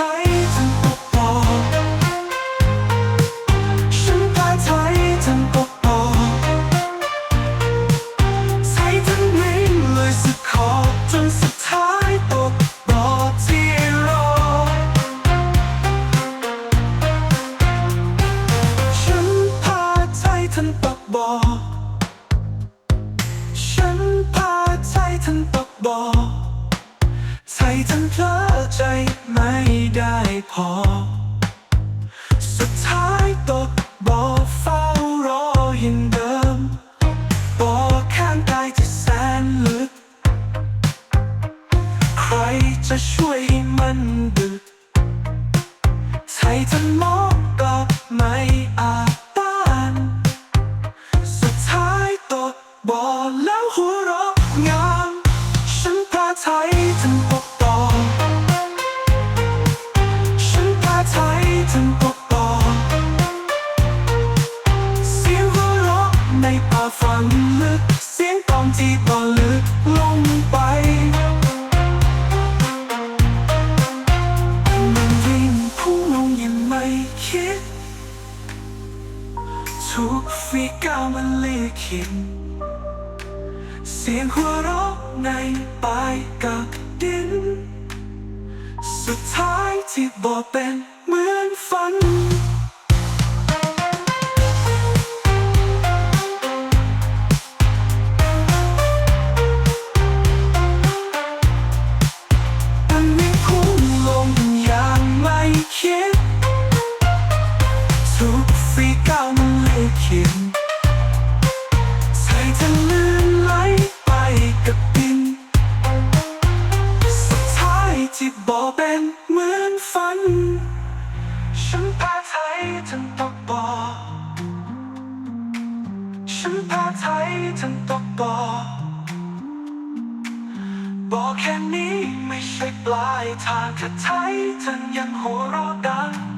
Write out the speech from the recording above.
ฉันพ้ไทยทั้งปกปอใส่ทั้งวิ่งเลยสุดขอบจนสุดท้ายตกรอที่รอฉันพาใจทันตกบ่อฉันพาใจทันตกบ่อใจทันเพลอ ใจไม่ได้พอ สุดท้ายตกบ่อเฝ้ารออย่างเดิมบ่อข้างกายที่แสนลึก ใครจะช่วยให้มันดึกใช้ทันมองกลับไม่อาต้านสุดท้ายตกบ่อแล้วหัวเราะงา ถึงปกต่อเสียงหัวเราะในป่าฝังลึก เสียงกองที่บ่อลึกลงไปมันวิ่งพุ่งลงยังไม่คิด ทุกฝีก้าวมันเลียขินเสียงหัวเราะในปลายกับดิน สุดท้ายที่บอกเป็นเหมือน ฝัน มันวิ่งพุ่งลงอย่างไม่คิด ทุกฝีก้าวมันเลียขินใส่ทะลื่นไหลไปกับดิน สุดท้ายที่บอกเป็น ไทยทั้งตกบ่อบอกแค่นี้ไม่ใช่ปลายทางถ้าไทยท่านยังหัวเราะดัง